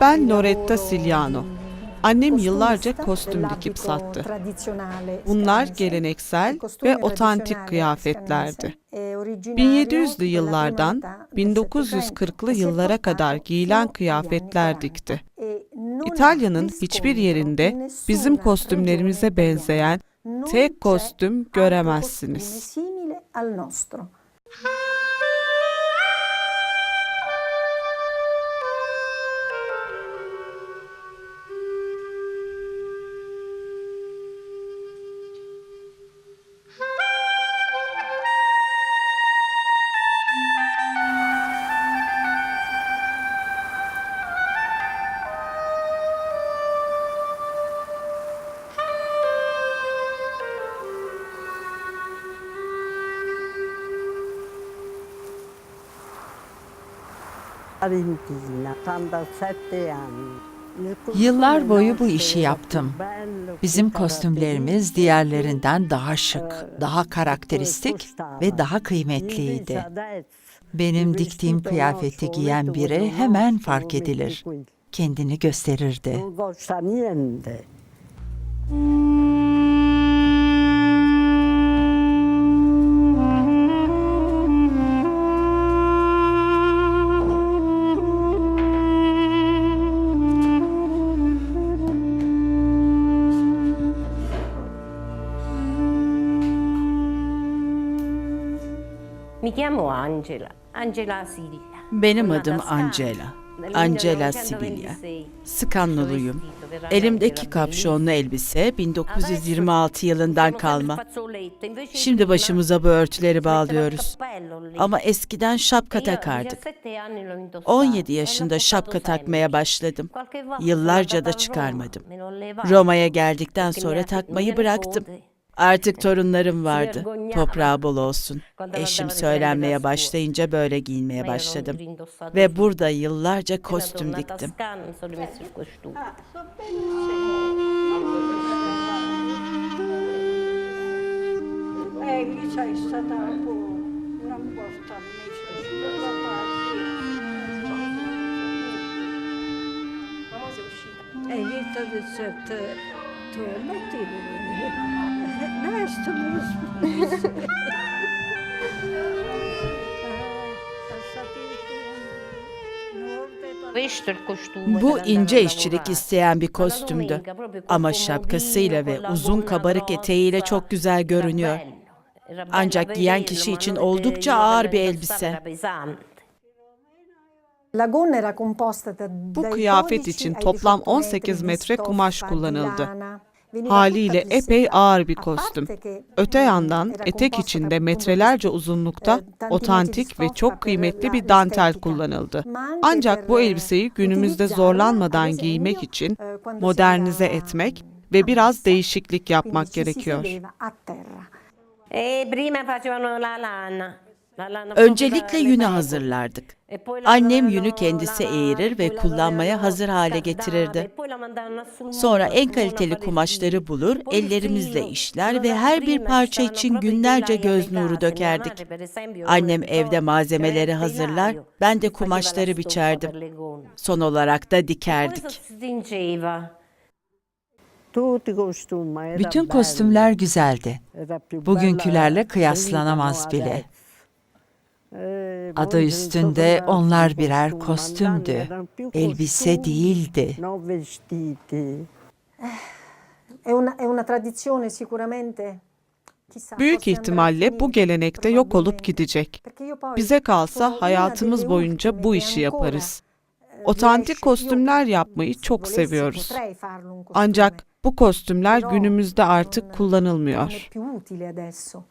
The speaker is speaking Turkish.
Ben Loretta Siliano. Annem yıllarca kostüm dikip sattı. Bunlar geleneksel costume ve otantik kıyafetlerdi. scanese è originario 1700'lü della yıllardan prima metà del 1940'lı Settecento e si è yıllara kadar giyilen kıyafetler dikti. 40. E İtalya'nın hiçbir yerinde bizim kostümlerimize benzeyen tek kostüm göremezsiniz. al nostro. Yıllar boyu bu işi yaptım. Bizim kostümlerimiz diğerlerinden daha şık, daha karakteristik ve daha kıymetliydi. Benim diktiğim kıyafeti giyen biri hemen fark edilir. Kendini gösterirdi. Non Benim adım Angela. Angela 1926. Sibilya. Skanloluyum. Elimdeki kapşonlu elbise 1926 Adesso yılından kalma. Şimdi başımıza bu örtüleri bağlıyoruz. Ama eskiden şapka E takardık. 17 anni l'ho indossato. 17 E l'ho yaşında şapka takmaya başladım. Yıllarca da çıkarmadım. Roma'ya geldikten sonra takmayı bıraktım. Artık torunlarım vardı. Toprağı bol olsun. Eşim söylenmeye başlayınca böyle giyinmeye başladım. Ve burada yıllarca kostüm diktim. Sono rimesso il costume. Eh, mi sei stata una volta messa E io ti ho detto, tu metti Questo mi Questo è il costume Bu ince işçilik isteyen bir kostümdü. Ama şapkasıyla ve uzun kabarık eteğiyle çok güzel görünüyor. Ancak giyen kişi için oldukça ağır bir elbise. Bu kıyafet 12 için toplam 18 18 metri metre kumaş kullanıldı. Haliyle epey ağır bir kostüm. Öte yandan etek içinde metrelerce uzunlukta eh, otantik ve çok kıymetli bir dantel kullanıldı. Ancak bu elbiseyi eh, günümüzde zorlanmadan giymek için eh, si modernize etmek ve biraz değişiklik yapmak gerekiyor. E prima facevano la lana. Öncelikle le hazırlardık. Annem yünü kendisi eğirir ve kullanmaya hazır hale getirirdi. Sonra en kaliteli kumaşları bulur, ellerimizle işler ve her bir parça için günlerce göz nuru dökerdik. Annem evde malzemeleri hazırlar, ben de kumaşları biçerdim. Son olarak da dikerdik. Bütün kostümler güzeldi. Bugünkülerle kıyaslanamaz bile. Eh, Adı üstünde onlar birer kostümdü. Elbise değildi. Non vestiti. È una, è una tradizione sicuramente. chissà, Büyük ihtimalle bu finire, gelenek de yok olup gidecek. Bize kalsa hayatımız boyunca bu işi yaparız. eh, Otantik kostümler yapmayı çok seviyoruz. Ancak bu kostümler günümüzde artık kullanılmıyor. adesso.